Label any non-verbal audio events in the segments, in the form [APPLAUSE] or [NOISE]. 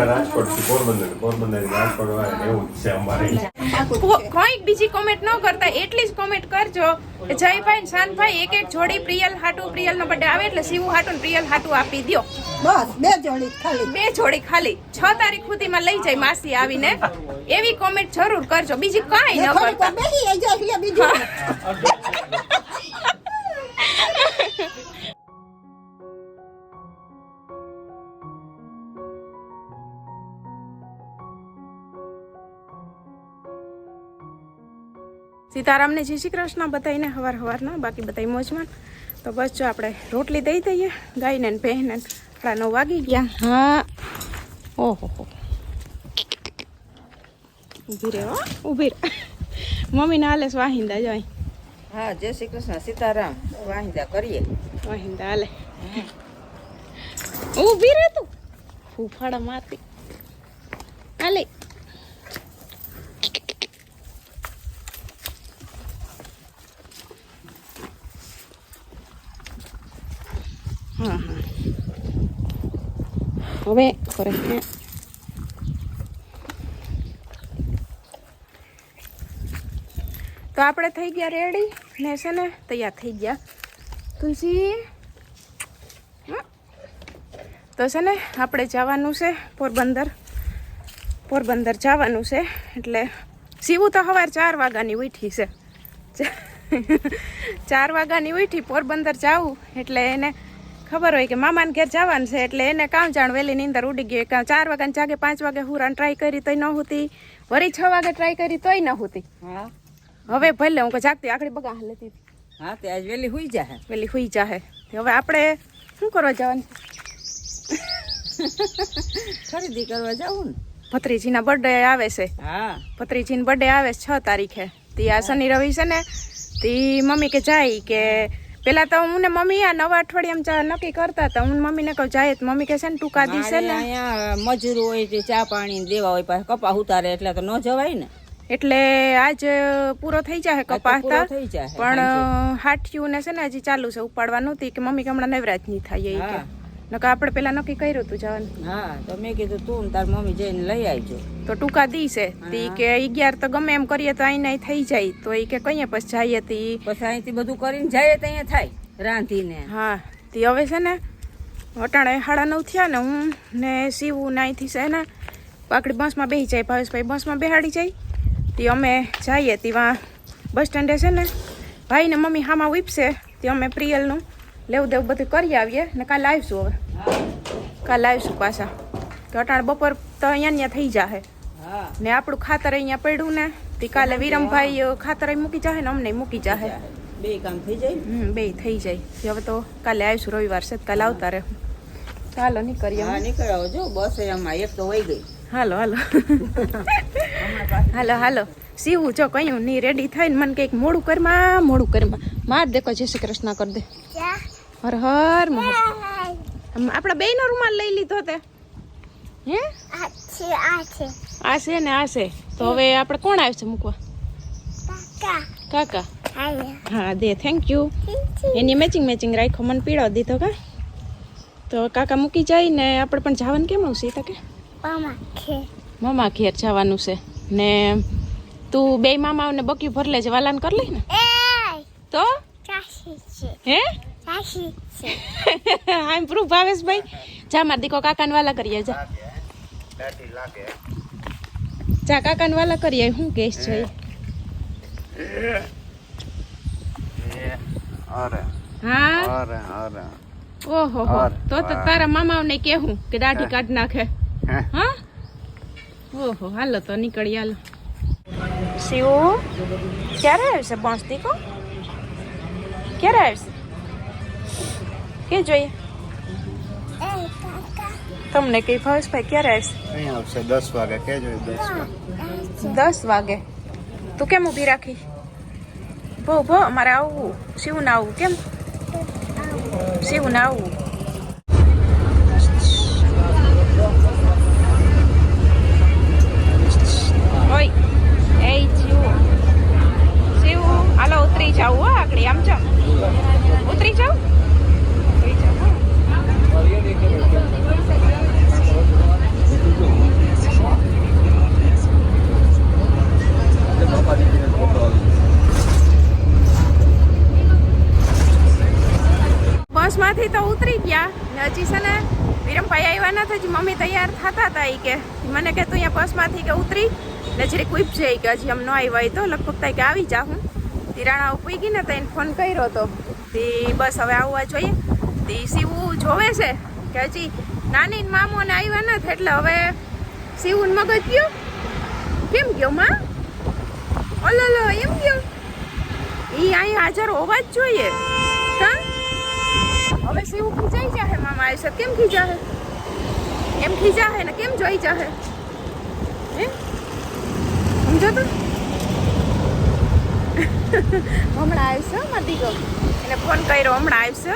હમણાં રાજકોટ પોરબંદર પોરબંદર રાજકોટ વાળા એવું જ છે અમારે. કો- કોઈક બીજી કોમેન્ટ ન કરતા એટલી જ કોમેન્ટ કરજો. કે જયભાઈ ને શાંતભાઈ એક એક જોડી પ્રિયલ હાટુ પ્રિયલ નો બર્થડે આવે એટલે શિવ હાટુ ને પ્રિયલ હાટુ આપી દ્યો. બસ બે જોડી ખાલી. બે જોડી ખાલી. છ તારીખ સુધીમાં લઈ જાય માસી આવીને. એવી કોમેન્ટ જરૂર કરજો. બીજી કાંઈ ન કરતા. [LAUGHS] સીતારામને જય શ્રી કૃષ્ણ બતાવીને હવાર હવારના બાકી બતાવી મોજમાં. તો બસ જો આપણે રોટલી દઈ દઈએ ગાયને ને બહેને આપણા નવ વાગી ગયા. હા. ઓહો હો. ઊભી રહે હો. ઊભી રહે. મમ્મીને હાલે વાહિંદા જોઈ હા જય શ્રી કૃષ્ણ સીતારામ. વાહિંદા કરીએ. વાહિંદા હાલે. ઊભી રહે તું. ફૂફાડા મારતી. હવે કરે તો આપણે થઈ ગયા રેડી ને છે ને, તૈયાર થઈ ગયા. તુલસી. તો છે ને, આપણે જવાનું છે પોરબંદર. પોરબંદર જવાનું છે, એટલે સીવું તો સવાર ચાર વાગ્યાની ઉઠી છે. ચાર વાગ્યાની ઉઠી પોરબંદર જાવું એટલે એને ખબર હોય કે મામાને ઘેર જવાનું છે એટલે એને કામ જાણ વહેલી નીંદર ઉડી ગયો કાં ચાર વાગ્યાને જાગે પાંચ વાગે હુરાન ટ્રાય કરી તોય ન હોતી. વળી છ વાગે ટ્રાય કરી તોય ન હોતી. હા. હવે ભલે હું કે જાગતી આખડી બગા લેતી હતી હા તે આજ વહેલી હુઈ જાહે. વહેલી હુઈ જાહે. હવે આપણે શું કરવા જવાનું? ખરીદી કરવા જવું ને? ભત્રીજીના બર્થડે આવે છે. હા. ભત્રીજીનો બર્થડે આવે છે છ તારીખે. તે આ શનિ રવિ છે ને તે મમ્મી કે જાય કે પેલા તો હું ને મમ્મી આ નવા અઠવાડિયામાં ચા નક્કી કરતા હતા. હું મમ્મીને કહું જાય તો મમ્મી કે છે ને ટૂંકા દિવસે ને. અહીંયા મજૂર હોય તે ચા પાણી દેવા હોય પાછા કપા ઉતારે એટલે તો ન જવાય ને. એટલે આજ પૂરો થઈ જાય કપાસ પણ હાઠિયું ને છે ને હજી ચાલુ છે ઉપાડવાનું હતી કે મમ્મી કે હમણાં નવરાજ નહીં થાય એ કે. હા. નકર આપણે પેલા નક્કી કર્યું હતું જવાનું. હા તો મેં કીધું તું તાર મમ્મી જઈને લઈ આવજો. તો ટૂંકા દી છે તી કે અગિયાર તો ગમે એમ કરીએ તો અહીં નહીં થઈ જાય. તો એ કે કહીએ પછી જઈએ તી પછી અહીંથી બધું કરીને જાય તો અહીંયા થાય રાંધીને. હા તી હવે છે ને અટાણે સાડા નવ થયા ને હું ને સીવું ને અહીંથી છે ને પાકડી બસમાં બેસી જાય ભાવેશભાઈ બસમાં બેહાડી જાય. તી અમે જઈએ તીવા બસ સ્ટેન્ડે છે ને ભાઈ ને મમ્મી હામાં ઉપસે તે અમે પ્રિયલનું લેવું દેવું બધું કરી આવીએ ને કાલે આવીશું હવે. કાલે આવીશું પાછા. તો અટાણ બપોર તો અહીંયા ત્યાં થઈ જાહે. હા. ને આપણું ખાતર અહીંયા પડ્યું ને તે કાલે વિરમભાઈ ખાતર મૂકી જાહે ને અમને મૂકી જાહે. બે કામ થઈ જાય હમ બે થઈ જાય. હવે તો કાલે આવીશું રવિવાર છે તો કાલે આવતા રહે. ચાલો નીકળીએ હા નીકળાવો જો બસ એમાં એક તો વહી ગઈ. હાલો હાલો. હાલો હાલો. સીવું જો કયું નહીં રેડી થાય ને મને કંઈક મોડું કરમાં મોડું કરમાં માર દેખો જય શ્રી કૃષ્ણ કર દે. હર હર આપણા બેયનો રૂમાલ લઈ લીધો તે. હે? આ છે ને આ છે. તો હવે આપણે કોણ આવશે મૂકવા? કાકા. હા દે થેન્ક યુ એની મેચિંગ મેચિંગ રાખ્યો મને પીળો દીધો કા? તો કાકા મૂકી જાય ને આપણે પણ જવાનું કેમ આવશે તકે મામા ઘેર જવાનું છે. ને તું બે મામાઓને બક્યું ભર લેજે વાલાન કરી લઈ ને. તો? હે? આમ પ્રૂફ ભાવેશભાઈ જા માર દીકો કાકાને વાલા કરીએ જા. જા કાકાને વાલા કરીએ શું કેસ છે હા અરે અરે ઓહો હો તો તો તારા મામાઓને કેહું કે દાઢી કાઢ નાખે. હે? હા? ઓહો હાલો તો નીકળી હાલો. શિવ ક્યારે આવશે બોન્સ દીકો? ક્યારે આવશે કે જોઈએ? તમને કઈ ભાવેશભાઈ ક્યારે આવશે? આવશે દસ વાગે કેજો દસ વાગે. દસ વાગે. તું કેમ ઊભી રાખી? ભો ભો અમારે આવવું. શિવ ના આવવું કેમ? શિવ ના આવવું. ઓય એ જીવ. શિવ હાલો ઉતરી જાવ હો આગળ આમ જાવ ઉતરી જાવ ઉતરી જાવ હો. ઉતરી તો ઉતરી ગયા ને હજી છે ને વિરમભાઈ આવ્યા નથી હજી મમ્મી તૈયાર થતા હતા એ કે, મને કે તું અહીંયા બસમાંથી કે ઉતરી. ને જરી કુઈપ જાય કે હજી આમ ન આવ્યા હોય તો લગભગ તાઈ કે આવી જા હું. તિરાણા ઉપી ગઈ ને તો એને ફોન કર્યો હતો તે બસ હવે આવવા જોઈએ. તે સીવું જોવે છે કે હજી નાની મામોને આવ્યા નથી એટલે હવે સીવું મગજ ગયો. કેમ ગયો માં? ઓલો લો એમ ગયો? એ અહીં હાજર હોવા જ જોઈએ. હવે સીવું ખીચાઈ જાહે મામા આવશે કેમ ખીજાહે એમ ખીજાહે ને કેમ જોઈ જાહે? હે? સમજો તો? હમણાં આવશે હો મારી દીકરો એને ફોન કર્યો હમણાં આવશે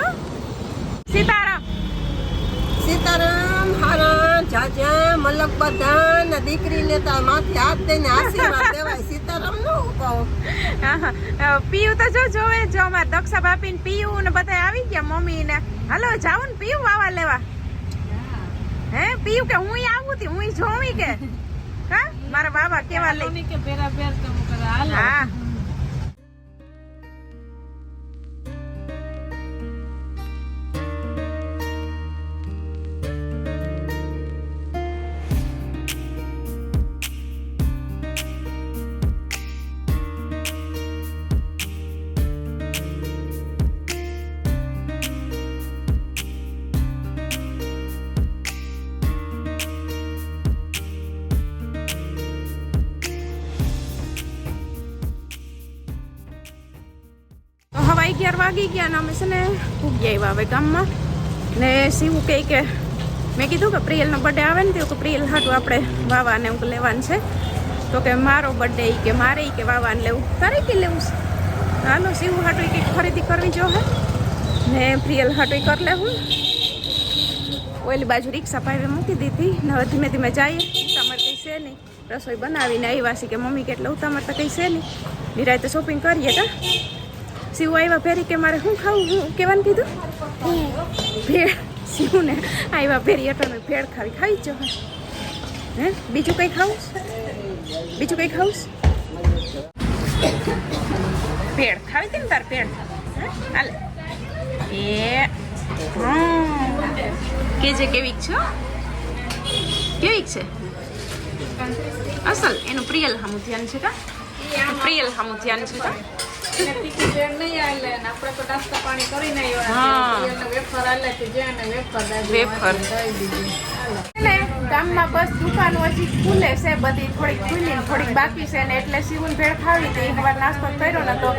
સીતારામ. સીતારામ હારા જાજા મલક બધા દીકરી લેતા માથે હાથ દઈને આશીર્વાદ દેવાય. સીતારામ નો કહું? હા, હા. તો જો જોવે જો અમાર દક્ષા બાપી ને પીયું ને બધા આવી ગયા મમ્મી ને હાલો જાવ ને પીયું વાવા લેવા. હે પીયુ કે હું આવું તી હું જોવી કે? હા? મારા બાબા કેવા લઈ ભેર તો વાગી ગયા ને અમે છે ને ભૂગી આવ્યા હવે ગામમાં. ને શિવું કહે કે, મેં કીધું કે પ્રિયલનો બર્થડે આવે ને તો કે પ્રિયલ હાટું આપણે વાવાને એવું લેવાનું છે. તો કે મારો બર્થડે કે મારે કે વાવાને લેવું. તારે કે લેવું છે? હાલો, શિવું હાટું ઈ કે ખરીદી કરવી જો હે. ને પ્રિયલ હાટું કરી લેવું ઓલી બાજુ રિક્ષા પાવે મૂકી દીધી ને હવે ધીમે ધીમે જઈએ. ઉતામર કંઈ છે નહીં. રસોઈ બનાવીને આવ્યા છે કે મમ્મી કે એટલે ઉતામર તો કંઈ છે નહીં. નિરાય તો શોપિંગ કરીએ કા શિવ આવ્યા ફેરી કે મારે શું ખાવું હું કેવાનું કીધું ભેળ શિવને આવ્યા ફેરી એટલે ભેળ ખાવી ખાવી જ જો હે બીજું કંઈ ખાવું છે? બીજું કંઈ ખાવું છે? ભેળ ખાવી હતી ને તાર ભેળ હે? હાલે એ હમ. કે જે કેવીક છે હો? કેવીક છે અસલ એનું પ્રિયલ હામું ધ્યાન છે કા પ્રિયલ હામું ધ્યાન છે કા હા. વેફર. ને ગામમાં બસ દુકાનો હજી ખુલે છે બધી થોડીક ખુલી થોડીક બાકી છે ને એટલે ભેળ ખાવી હતી. એકવાર નાસ્તો કર્યો ને તો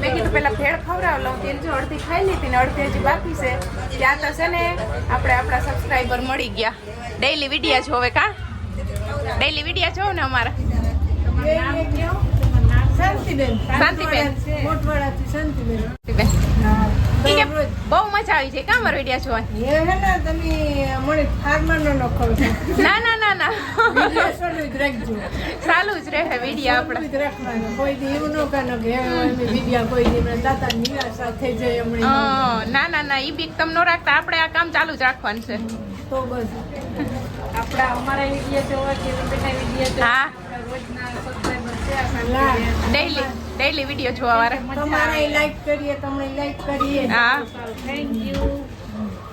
મેં કીધું પેલા ભેળ ખવડાવ લઉં તેલ જો અડધી ખાઈ લીધી ને અડધી હજી બાકી છે. ત્યાં તો છે ને આપણે આપણા સબસ્ક્રાઈબર મળી ગયા. ડેઈલી વિડીયા જોવે કા? ડેઈલી વિડીયા જોવ ને અમારા. શાંતિબેન. શાંતિબેન. મોટવાડાથી શાંતિબેન. કે. બહુ મજા આવી છે. કા અમારા વિડીયા જોવાની? એ હે ને તમે મને ફાર્મરનો નો કહો ના ના ના ના. ચાલુ જ રાખજો. ચાલુ જ રહે વિડિયા આપણે. જ રાખવાનું. કોઈ દી એવું ન કાનો કે અમે વિડીયા કોઈ દી હમણાં દાતા નિરાશા થઈ જાય ના ના ના ઈ બીક તમ નો રાખતા. આપણે આ કામ ચાલુ જ રાખવાનું છે. તો બસ. હા. ના ડેઈલી ડેઈલી વીડિયો જોવા વાળા. તમારે લાઈક કરીએ તમને લાઈક કરીએ. હા.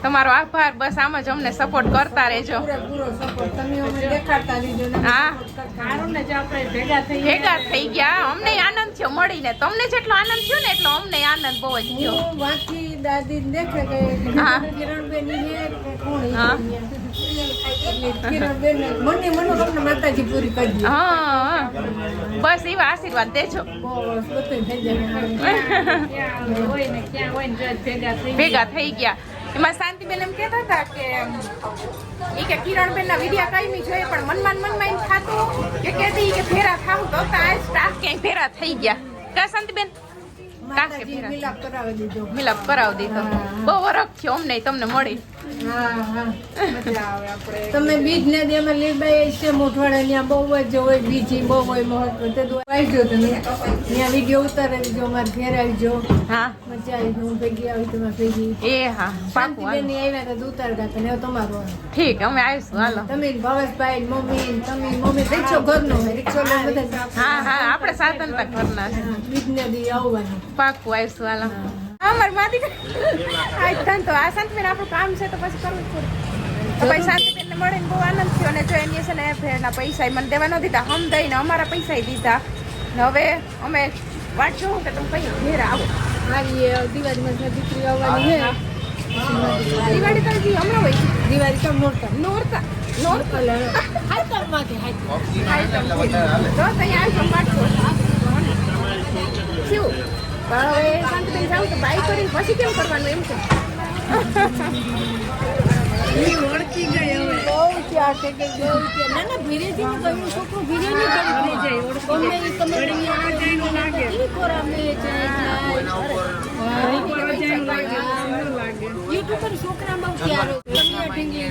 તમારો આભાર બસ આમ જ અમને સપોર્ટ કરતા રહેજો. પૂરેપૂરો સપોર્ટ તમે અમને દેખાડતા રહીજો હા. સારું ને જે આપણે ભેગા થઈ ભેગા થઈ ગયા. અમને આનંદ થયો મળીને. તમને જેટલો આનંદ થયો ને એટલો અમને આનંદ બહુ જ થયો. હું વાંચી દાદી દેખે કે હા. કિરણબેન હે. બસ એવા આશીર્વાદ દેજો. ભેગા થઈ ગયા. એમાં શાંતિબેન એમ કહેતા હતા કે એ કે કિરણબેન ના વિડિયા કાયમી જોઈએ પણ મનમાં મનમાં એમ થાતું કે કેતી કે ફેરા થાવ તો તો આ સ્ટાફ ક્યાંય ફેરા થઈ ગયા. કા શાંતિબેન? મિલાપ કરાવી દીધો. મિલાપ કરાવી દીધો. બહુ વરખ થયો અમને તમને મળી તમે બીજ ને અમે લીલબાઈ છે મોઢવાડા ત્યાં બહુ જ હોય બીજી બહુ હોય મહત્વ તે આવજો તમે. ત્યાં વીડિયો ઉતારી જો અમારે ઘેર આવજો. હા. મજા આવી હું ભેગી આવી તમે ભેગી. એ હા શાંતિબેન આવ્યા તો ઉતારતા હતા ને તમારો ઠીક અમે આવીશું હાલો. તમે ભવેશભાઈ મમ્મી તમે મમ્મી રિક્ષો ઘરનો હોય રિક્ષો બધા હા હા આપણે સાધન તક ઘરના બીજ ને દી આવવાનું. પાકું આવીશું હાલો. અમાર માથી આજ તાન તો આ શાંતિબેન આપણું કામ છે તો પછી કરવું જ પડે. તો પછી શાંતિબેનને મળીને બહુ આનંદ થયો અને જો એની છે ને ફેરના પૈસા મને દેવા ન દીધા હમ દઈને અમારા પૈસા દીધા. ને હવે અમે વાટ જોઉં કે તમે કઈ ઘેર આવો. મારી દિવાળીમાં દીકરી આવવાની છે દિવાળી તો હજી હમણાં હોય દિવાળી તો નોરતા. નોરતા. હાઈકલમાંથી હાઈકલ તો ત્યાં આવી વાટ શું હવે તો બાઈ કરીને પછી કેમ કરવાનું એમ છે ઓળખી ગઈ હવે. બહુ ત્યાં છે કે બહુ ત્યાં ના ના ભીરેથી ની ગયું છોકરો ભીરે કરી. જાય ઓળખી. જાય તમે આ લાગે. ઈ કોરા મે યુટ્યુબ પર છોકરા બહુ ત્યારો કન્યા ઢીંગલી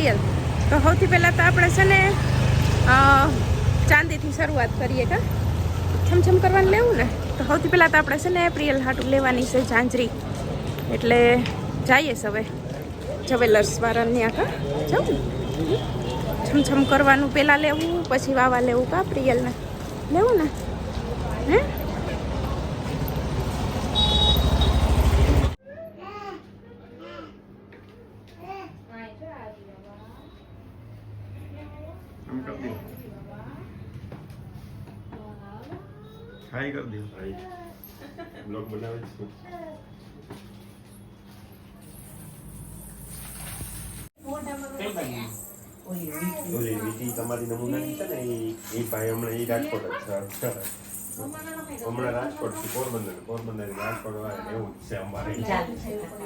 એપ્રિલ તો સૌથી પહેલાં તો આપણે છે ને ચાંદીથી શરૂઆત કરીએ કા? છમછમ કરવાનું લેવું ને? તો સૌથી પહેલાં તો આપણે છે ને, પ્રિયલ હાટું લેવાની છે ઝાંઝરી. એટલે જઈએ હવે. જવેલર્સ વાળાની આખા કા? ને? છમછમ કરવાનું પહેલાં લેવું, પછી વાવા લેવું કા પ્રિયલને? લેવું ને? હે? હાઈ કરી દો હાઈ બ્લોગ બનાવે છે. ઓલી વીટી તમારી નમૂનાની છે ને એ ભાઈ હમણાં એ રાજકોટ જ છે. હમણાં રાજકોટથી પોરબંદર પોરબંદર રાજકોટ વાળા એવું જ છે અમારે.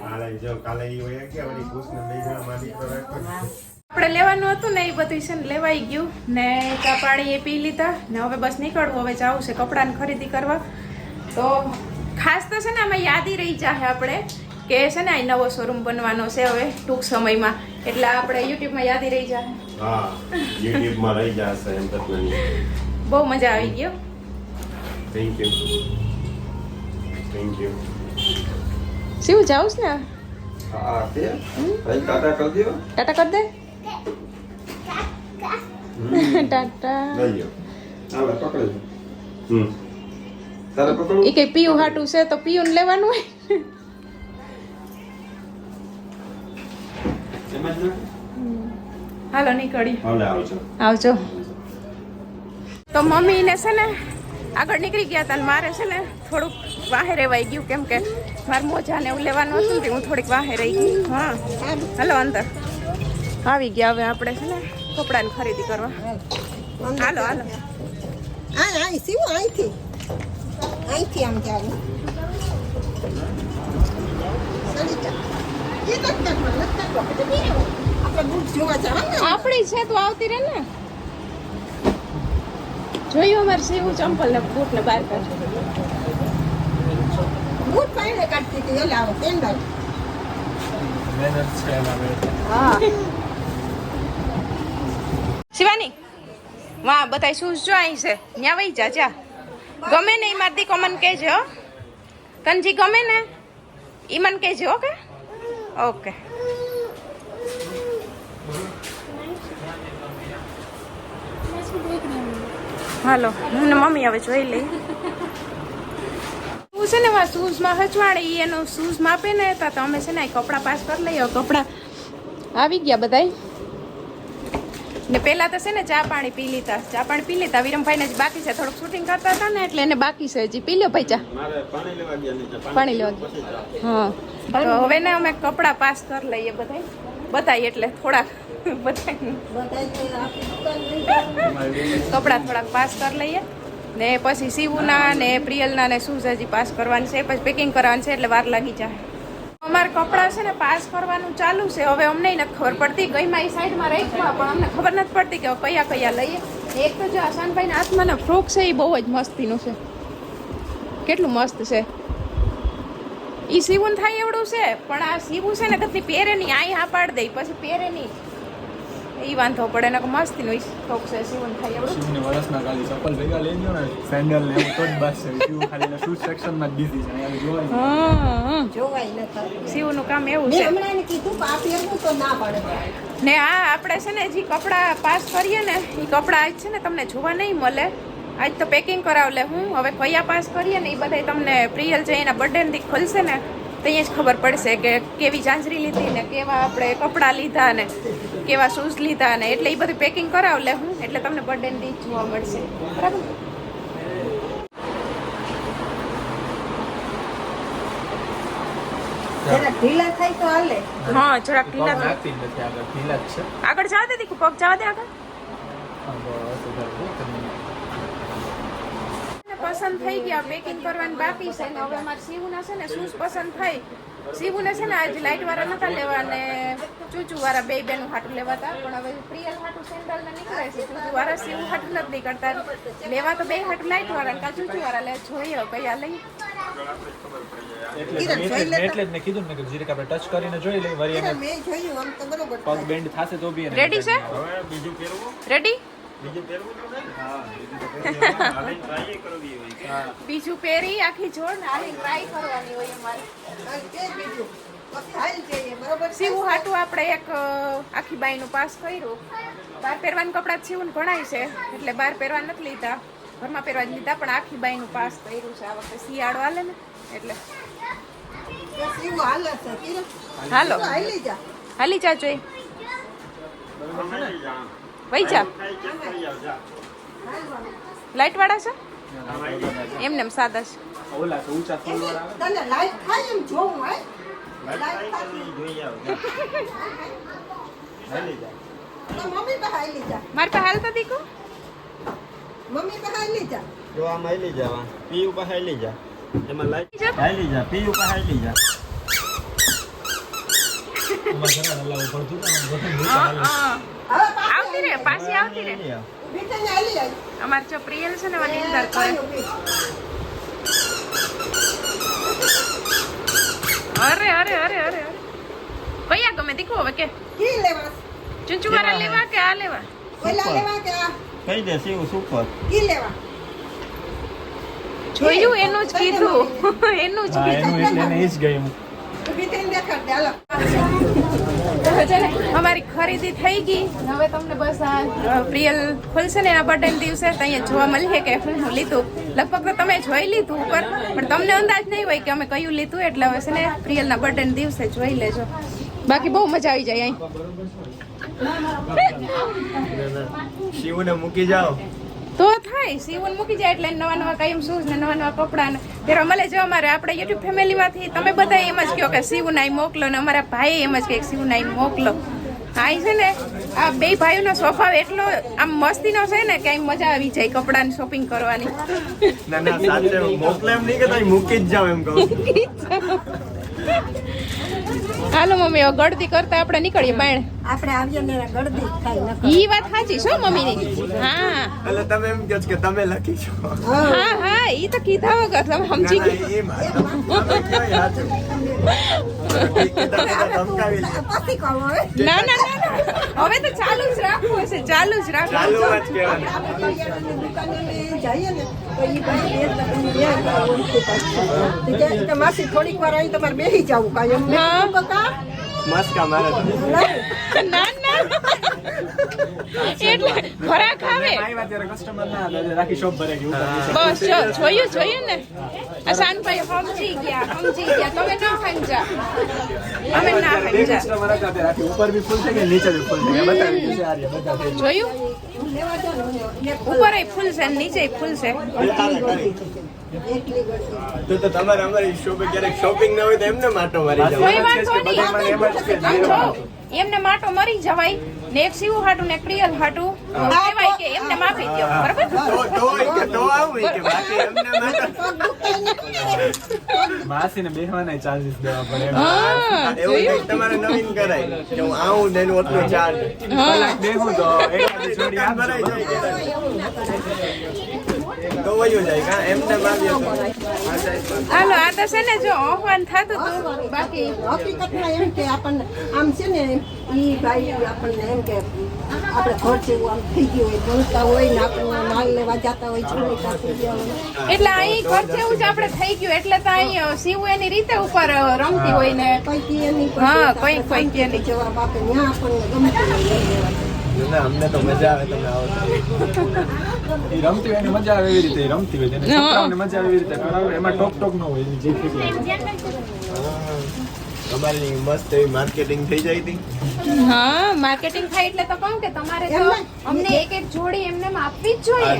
કાલે જો કાલે એ વયા ગયા વળી કૃષ્ણ બે જણા રાજકોટ આપણે લેવાનું હતું ને એ બધું છે ને લેવાઈ ગયું. ને ચા પાણી એ પી લીધા. ને હવે બસ નીકળવું હવે જવું છે કપડાની ખરીદી કરવા. તો ખાસ તો છે ને આમાં યાદી રહી જાય આપણે કે છે ને આ નવો શોરૂમ બનવાનો છે હવે ટૂંક સમયમાં. એટલે આપણે યુટ્યુબમાં યાદી રહી જાય હા યુટ્યુબ રહી જશે એમ બહુ મજા આવી ગયો થેન્ક યુ થેન્ક યુ શું જાઉસ ને? હા તે. કાકા કરી દો ટાટા કરી દે. ટાટા એ કઈ પીયું હાટું છે તો પીયું લેવાનું હોય. હાલો નીકળી આવજો તો તો મમ્મીને છે ને આગળ નીકળી ગયા હતા ને મારે છે ને થોડુંક વાહે રેવાઈ ગયું કેમ કે મારે મોજા ને એવું લેવાનું હતું તે હું થોડીક વાહે રહી ગઈ હા હાલો અંદર આવી ગયા હવે આપણે છે ને કપડાની ખરીદી કરવા. હાલો હાલો. હા હા સીવું અહીંથી અહીંથી આમ. આપણે બૂટ જોવા જવાનું આપણી છે તો આવતી રહે ને. જોયું અમારે સીવું ચંપલ ને બૂટ ને બહાર કાઢ બૂટ પાઈને કાઢતી હતી એટલે આવો પેન્ડલ હા. શિવાની, વાહ, બધાય શૂઝ જો અહીં છે? ત્યાં વહી જા જા. ગમે ને એ મારતી કોમન કહેજે, હો. તને ગમે ને, ઈ મને કહેજે ઓકે ઓકે. હાલો, હું ને મમ્મી હવે જોઈ લઈ. શું છે ને વા શૂઝમાં હચવાડે એનો શૂઝ માપે ને તો અમે છે ને કપડાં પાસ કરી લઈએ. કપડાં આવી ગયા બધાય. ને પેલા તો છે ને ચા પાણી પી લીધા. ચા પાણી પી લીધા. વિરમભાઈ ને બાકી છે. થોડુંક શૂટિંગ કરતા હતા ને એટલે એને બાકી છે હજી. પી લો ભાઈ ચા. પાણી લેવા. હા. તો હવે ને અમે કપડાં પાસ કરી લઈએ બધા બતાવીએ એટલે થોડાક. કપડાં થોડાક પાસ કરી લઈએ. ને પછી સીવુના ને પ્રિયલના ને શૂઝ હજી પાસ કરવાની છે. પછી પેકિંગ કરવાની છે એટલે વાર લાગી જાય. અમારે કપડાં છે ને પાસ કરવાનું ચાલુ છે. હવે અમને નથી ખબર પડતી. ગઈમાં એ સાઈડમાં રાખવા પણ અમને ખબર નથી પડતી કે કયા કયા લઈએ. એક તો જો આશાનભાઈના હાથમાં ને ફ્રોક છે એ બહુ જ મસ્તીનું છે. કેટલું મસ્ત છે. એ સીવું થાય એવડું છે, પણ આ સીવું છે ને કદી પહેરે નહીં આ હા પાડ દઈ પછી પહેરે નહીં. એ વાંધો પડે ને મસ્તી નો શોખ છે સીવન થાય એવડું. શિવને વર્ષના ખાલી ચપ્પલ ભેગા લઈ ગયો ને સેન્ડલ ને તો જ બસ છે. શિવ ખાલી શૂઝ સેક્શનમાં બિઝી છે અહીંયા જોવાય હા જોવાય ન થતું સીવનું કામ એવું મેં છે. હમણાં એને કીધું કે આ પહેરવું તો ના પડે. ને આ આપણે છે ને જે કપડાં પાસ કરીએ ને એ કપડાં આજ છે ને તમને જોવા નહીં મળે. આજ તો પેકિંગ કરાવ લે હું. હવે કયા પાસ કરીએ ને એ બધા તમને પ્રિયલ છે એના બર્થડે ખોલશે ને તો અહીંયા જ ખબર પડશે કે કેવી ઝાંઝરી લીધી ને કેવા આપણે કપડાં લીધા ને કેવા શૂઝ લીધા ને એટલે એ બધું પેકિંગ કરાવ લે હું એટલે તમને બર્થડે દી જોવા મળશે. બરાબર? જરા ઢીલા થાય તો હાલે. હા જરાક ઢીલા થાય. આગળ ઢીલા છે. આગળ જવા દે દીકુ પગ જવા દે આગળ હા, બસ ઉધાર દે, તમને. મને પસંદ થઈ ગયા. પેકિંગ કરવાની બાકી છે. ને હવે મારે સીવુના છે ને શૂઝ પસંદ થઈ. સીવુને છે ને આજે લાઈટ વાળા નતા લેવા ને ચૂચુ વાળા બે બેનું હાટું લેવાતા. પણ હવે પ્રિયલ હાટું સેન્ડલ ને નીકળે છે. ચૂચુ વાળા સીવું હાટું નથી નીકળતા. લેવા તો બે હાટું લાઇટ વાળા કા ચૂચુ વાળા લે જોઈએ કયા લઈ. એટલે જ મેં એટલે મેં એટલે કીધું ને કે જીરીક આપણે ટચ કરીને જોઈ લઈએ વળી મેં જોયું આમ તો બરોબર પગ બેન્ડ થશે તો બી રેડી છે? હવે બીજું પહેરવું રેડી [LAUGHS] બીજું પહેરી આખી જોડ ને આની ટ્રાય કરવાની હોય અમારે. બીજું? પછી હાલ જઈએ બરોબર છે? સીવું હાટું આપણે એક આખી બાઈનું પાસ કર્યું. બહાર પહેરવાના કપડાં જ સીવું ભણાય છે. એટલે બહાર પહેરવા નથી લીધા. ઘરમાં પહેરવા જ લીધા પણ આખી બાઈનું પાસ કર્યું છે. આ વખતે શિયાળો હાલે ને એટલે. હાલે હાલી. જા. જોઈ. વહી જા. લાઈટ વાળા છે? એમને એમ સાદા છે. ઓલા તો ઊંચા ફૂલ વાળા તને લાઈટ થાય એમ જોવું હોય. લાઈટ થાય તો મમ્મી પાસે હાલી જા મારી પાસે હાલતા દીકુ? મમ્મી પાસે હાલી જા જો આમ હાલી જા હાલી જા એમાં લાઈટ હાલી જા. પી ઉપર હાલી જા પડતું ને, હા, હા. હવે આવતી રે પાછી આવતી રે ઊભી થઈને અમારે જો પ્રિયલ છે ને મને અંદર કરે. અરે અરે અરે અરે અરે. કયા ગમે દીખો હવે કે. કી લેવા કે આ લેવા? ઓલા લેવા કે આ? કહી દે શિવ સુપર કી લેવા. જોયું એનું જ [LAUGHS] કીધું. એનું જ કીધું. એટલે એ જ ગયું. થઈને દેખાડ દે હાલો. હવે છે ને અમારી ખરીદી થઈ ગઈ. હવે તમને બસ આ પ્રિયલ ખુલશે ને એના પટેલ દિવસે તો અહીંયા જોવા મળશે કે હું હું લીધું. લગભગ તો તમે જોઈ લીધું ઉપર પણ તમને અંદાજ નહીં હોય કે અમે કયું લીધું એટલે હવે છે ને પ્રિયલના બર્થડે દિવસે જોઈ લેજો. બાકી બહુ મજા આવી જાય અહીં. શિવને મૂકી જાઓ. તો થાય સીવન મૂકી જાય એટલે નવા નવા કાયમ શૂઝ ને નવા નવા કપડા ને. ત્યારે મળે જો અમારે આપણે યુટ્યુબ ફેમિલીમાંથી તમે બધા એમ જ કહો કે સીવું નાઈ મોકલો ને અમારા ભાઈ એમ જ કહે કે સીવું નાઈ મોકલો. હા છે ને આ બે ભાઈઓનો સ્વભાવ એટલો આમ મસ્તીનો છે ને કે મજા આવી જાય કપડાની શોપિંગ કરવાની. ના ના સાચે મોકલે એમ નહીં કે તમે મૂકી જ જાઓ એમ કહું હાલો મમ્મી ગળતી કરતા આપણે નીકળીએ બાયણ. આપણે આવીએ ને ગળદી જ થાય ઈ વાત સાચી છો મમ્મીની. હા. એટલે તમે એમ કહો કે તમે લખી છો. હા હા ઈ તો કીધા વગર તમે સમજી ના, ગયા. ના, ના ના ના ના. હવે તો ચાલુ જ રાખવું હશે ચાલુ જ ચાલુ રાખવું જ કહેવાનું. કહે કે માસી થોડીક વાર અહીં તમારે બેસી જવું કાંઈ એમ. મેં હા. કીધું કે કા? મસ્કા મારે ના ના એટલે ખોરાક આવે. આવ્યા ત્યારે કસ્ટમર ના હતા એટલે શોપ ભરે ગઈ બસ જો જોયું જોયું ને? આ શાનભાઈ સમજી ગયા સમજી ગયા. તમે ના સમજા. અમે ના સમજા. કસ્ટમર હતા ઉપર બી ફૂલ થઈ ગઈ નીચે બી ફૂલ થઈ ગઈ. બતાવી દીધું છે આ રહ્યા, બધા થઈ ગયા. જોયું ઉપર ફૂલ છે નીચે ફૂલ છે. તો તો તમારે અમારી શોપે ક્યારેક શોપિંગ ના હોય તો એમને માટો મારી જવાય. એમને માટો મરી જવાય. ને એક શિવ હાટું ને એક પ્રિયલ હાટું. કહેવાય કે એમને માફી દો બરાબર? તો તો કે તો આવું કે બાકી એમને માટો માસીને બેસવાના ચાર્જીસ દેવા પડે હા એવું તમારે નવીન કરાય. કે હું આવું ને એનું ઓટલું ચાર્જ કલાક બેહું તો એક છોડી આ ભરાઈ જાય. તો વયું જાય કા એમને માગ્યો હાલો આ તો છે ને જો આહવાન થતું હતું. બાકી હકીકતમાં એમ કે આપણને આમ છે ને ઈ ભાઈ આપણને એમ કે આપણે ઘર જેવું આમ થઈ ગયું હોય બોલતા હોય ને આપણને માલ લેવા જતા હોય ગયા હોય. એટલે અહીં ઘર જેવું જ આપણે થઈ ગયું એટલે તો અહીં સીવું એની રીતે ઉપર રમતી હોય ને. કઈ એની હા, કઈ- કઈ કીએ જવાબ આપે ત્યાં આપણને ગમતું લેવાનું. અમને તો મજા આવે તમે આવો એ રમતી હોય એને મજા આવે એવી રીતે રમતી હોય એને છોકરાઓને મજા આવે એવી રીતે કરાવે એમાં ટોક ટોક ન હોય એની જે ફીલ તમારી મસ્ત એવી માર્કેટિંગ થઈ જાય હતી? હા માર્કેટિંગ થાય એટલે તો કહું કે તમારે તો અમને એક એક જોડી એમને આપવી જ જોઈએ.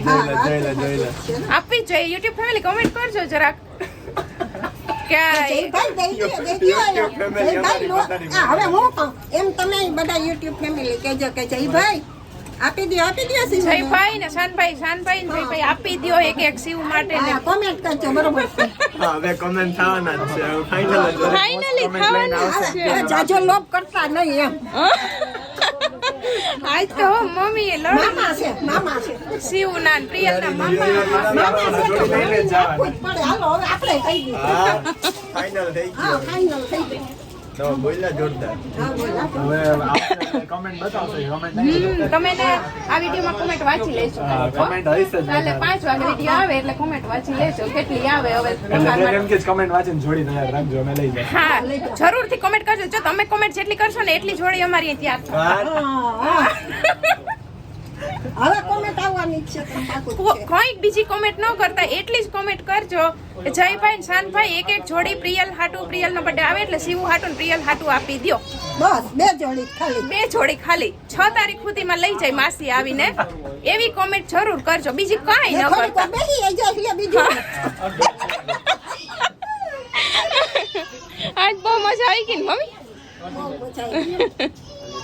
આપવી જ જોઈએ. યુટ્યુબ ફેમિલી કમેન્ટ કરજો જરાક. હવે હું કહું એમ તમે બધા યુટ્યુબ ફેમિલી કેજો કે જયભાઈ આપી દો આપી દો શિવને. જયભાઈ ને શાનભાઈ શાનભાઈ ને જયભાઈ આપી દ્યો એક એક શિવ માટે ને. કોમેન્ટ કરજો બરોબર. છે હા હવે કોમેન્ટ થવાના જ છે. ફાઇનલ જ ફાઇનલી થવાના છે. જાજો લોભ કરતા નહીં એમ. આજ તો મમ્મી એ લડ. મામા છે મામા છે. શિવ ના ને પ્રિયલ ના મામા. મામા છે. તો લઈને જ આપવું જ પડે. હાલો હવે આપણે કહી દીધું ફાઇનલ થઈ હા ફાઇનલ થઈ ગયું. તો બોલ્યા જોરદાર. હવે કમેન્ટ બતાવશો કમેન્ટ આ વિડીયોમાં કોમેન્ટ વાંચી લેશો હા, હશે વાગે વીડિયો આવે એટલે કોમેન્ટ વાંચી લેશો કેટલી આવે હવે એટલે તમારા તે એમ કે કમેન્ટ વાંચીને જોડી તૈયાર રાખજો અમે લઈ જાય હા જરૂરથી કોમેન્ટ કરજો. જો તમે કોમેન્ટ જેટલી કરશો ને એટલી જોડી અમારી હા. હવે કોમેન્ટ આવવાની છે તો પાકું જ કો- છે કોઈક બીજી કોમેન્ટ ન કરતા એટલી જ કોમેન્ટ કરજો. કે જયભાઈ ને શાંતભાઈ એક એક જોડી પ્રિયલ હાટુ પ્રિયલ નો બર્થડે આવે એટલે શિવ હાટુ ને પ્રિયલ હાટુ આપી દ્યો. બસ બે જોડી ખાલી. બે જોડી ખાલી. છ તારીખ સુધીમાં લઈ જાય માસી આવીને. એવી કોમેન્ટ જરૂર કરજો. બીજી કાંઈ ન કરતા. બીજું. આજ બહુ મજા આવી ગઈ ને મમ્મી? બહુ મજા આવી.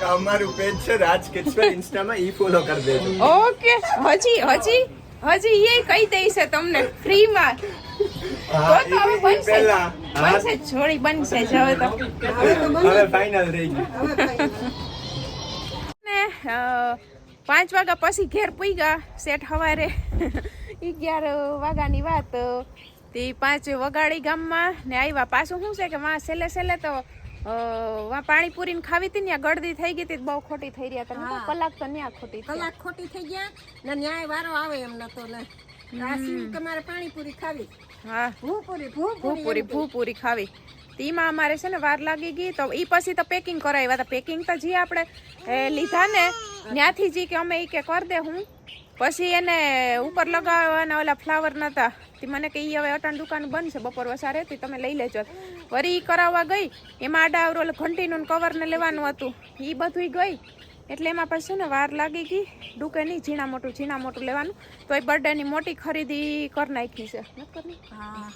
અમારું પેજ છે રાજ કિશોર ઇન્સ્ટામાં ઈ ફોલો કરી દેજો. ઓકે હજી હજી હજી એ કહી દઈશે તમને ફ્રીમાં. તો તો હવે બનશે બનશે છોડી બનશે જ હવે તો. હવે ફાઇનલ ગયું. ને પાંચ વાગ્યા પછી ઘેર પૂગ્યા સેટ હવારે. અગિયાર વાગ્યાની વાત. તે પાંચ વગાડી ગામમાં ને આવ્યા પાછું શું છે કે માં છેલ્લે છેલ્લે તો અ, વાં પાણીપુરીને ખાવી હતી ને ગળદી થઈ ગઈ હતી બહુ ખોટી થઈ રહ્યા હતા. કલાક તો ન્યા ખોટી કલાક ખોટી થઈ ગયા ને ન્યાય વારો આવે એમ નતો ને. તમારે પાણીપુરી ખાવી. હા. ભૂપુરી ભૂપુરી ભૂપુરી ભૂપૂરી ખાવી. તેમાં અમારે છે ને વાર લાગી ગઈ તો એ પછી તો પેકિંગ કરાવ્યા હતા. પેકિંગ તો જે આપણે એ, લીધા ને ત્યાંથી જી કે અમે ઈ કે કરી દે હું. પછી એને ઉપર લગાવવાના ઓલા ફ્લાવર નતા. તે મને કે ઈ હવે અટાણ દુકાન બંધ છે બપોર વસારે તે તમે લઈ લેજો. વરી ઈ કરાવવા ગઈ. એમાં આડા અવરો ઓલું ઘંટીનું કવરને લેવાનું હતું. એ બધું ગઈ. એટલે એમાં પછી છે ને વાર લાગી ગઈ. ડૂકે નહીં ઝીણા મોટું ઝીણા મોટું લેવાનું. તો એ બર્થડેની મોટી ખરીદી કરી નાખી છે. હા.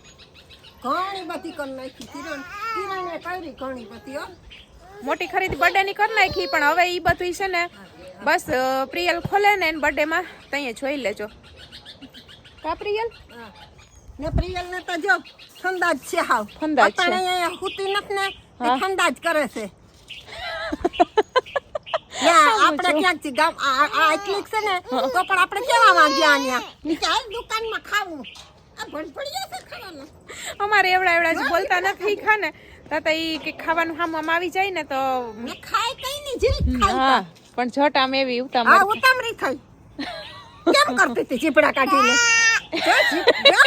ઘણી બધી કરી નાખી. કિરણે કરી ઘણી બધી મોટી ખરીદી બર્થડે ની કરી નાખી પણ હવે ઈ બધું છે ને બસ પ્રિયલ ખોલે ને એને બર્થડે માં તઈએ જોઈ લેજો. કા પ્રિયલ? હા. ને પ્રિયલ ને તો જો ફંદાજ છે હાવ. ફંદાજ છે. અત્યારે હુતી નથી ને હા. ફંદાજ કરે છે. [LAUGHS] આપણે ક્યાંક ગામ આ આ- આ એટલી છે ને તો પણ આપણે કેવા વાગ્યા ત્યાં નીચે દુકાનમાં ખાવું. આ ભડભડિયા છે ખાવાનું. અમારે એવડા એવડા જ બોલતા નથી ખા ને તો તો ઈ કે ખાવાનું હામવામાં આવી જાય ને તો ખાય કઈ નહીં જીરીક ખાય પણ આમ એવી ઉતામ આ ઉતામળી થઈ. કેમ કરતી હતી ચીપડા કાઢીને? [LAUGHS] જો જો,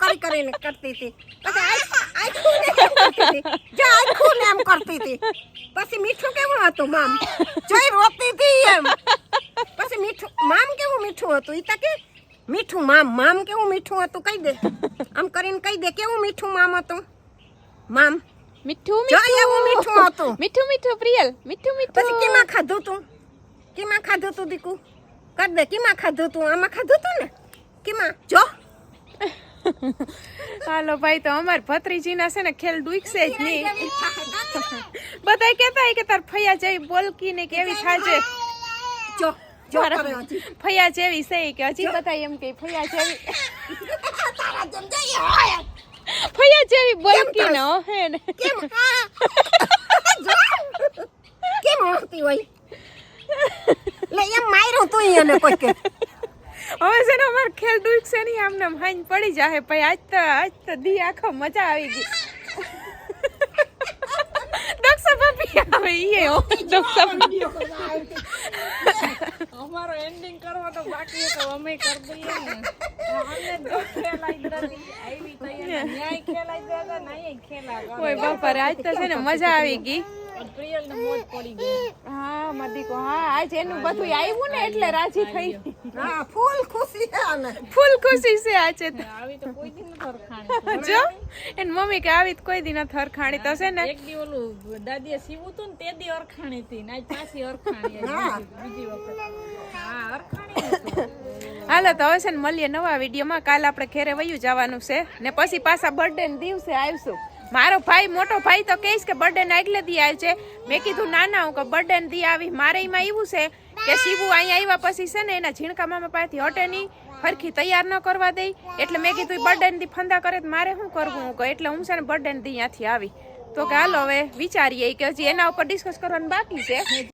કરી કરીને કરતી હતી પછી આખું- ને એમ કરતી હતી. જો આખું ને એમ કરતી હતી પછી મીઠું કેવું હતું મામ જોઈ રોતી હતી એમ પછી મીઠું મામ કેવું મીઠું હતું ઈ તકે મીઠું મામ મામ કેવું મીઠું હતું કહી દે આમ કરીને કહી દે કેવું મીઠું મામ હતું? મામ? મીઠું મીઠું એવું મીઠું. હતું. મીઠું મીઠું પ્રિયલ મીઠું મીઠું. પછી કેમાં ખાધું તું? કેમાં ખાધું તું દીકુ? કર દે કેમાં ખાધું તું? આમાં ખાધું તું ને? કેમાં? જો. [LAUGHS] હાલો ભાઈ તો અમાર ભત્રીજીના છે ને ખેલ ડૂકશે જ નહીં. [LAUGHS] બધા કેતા કે તાર ફૈયા જેવી બોલકી ને કેવી થાજે. જો. ફૈયા જેવી છે કે હજી બધા એમ કે ફૈયા જેવી. ફૈયા જેવી બોલકી ન હે ને. કેમ? [LAUGHS] હોય? લે એમ માર્યું તું એને કોઈ કે. હવે છે ને અમારે ખેલ છે નહીં આમને આમ હાઈન પડી જાહે ભાઈ. આજ તો આજ તો દી આખો મજા આવી ગઈ. દક્ષા ભાભી આવે ઈ દક્ષા અમારો એન્ડિંગ કરવો તો બાકી તો અમે કરી દઈએ ને. ખેલા ઓય બાપા આજ તો છે ને મજા આવી ગઈ. પ્રિયલ ને મોજ પડી ગઈ હા મદીકો હા આજ એનું બધું આવ્યું ને એટલે રાજી થઈ હા ફૂલ ખુશી છે આને. ફૂલ ખુશી છે આજે આવી તો કોઈ દિન થરખાણી જો એન મમ્મી કે આવી તો કોઈ દિન થરખાણી તો છે ને. એક દી ઓલું દાદીએ સીવું તું ને તે દી અરખાણી હતી. ને આજ પાછી અરખાણી બીજી વખત. હા અરખાણી હાલો તો હવે છે ને મળીએ નવા વિડીયોમાં. કાલ આપણે ઘેરે વયું જવાનું છે ને પછી પાછા બર્થડે ને દિવસે આવીશું. મારો ભાઈ, મોટો ભાઈ તો કહીશ કે બર્થડે ના એટલે દી આવે છે. મેં કીધું, ના ના, હું કે બર્થડે ને દી આવી. મારે એમાં એવું છે કે શિવુ અહીંયા આવ્યા પછી છે ને એના ઝીણકા મામા પાસેથી હટે નહીં, ફરખી તૈયાર ન કરવા દઈ એટલે મેં કીધું બર્થડે ને દી ફંદા કરે તો મારે શું કરવું? હું કહું, એટલે હું છે ને બર્થડે ને દી અહીંયાથી આવી. તો કે હાલો હવે વિચારીએ કે હજી એના ઉપર ડિસ્કસ કરવાનું બાકી છે.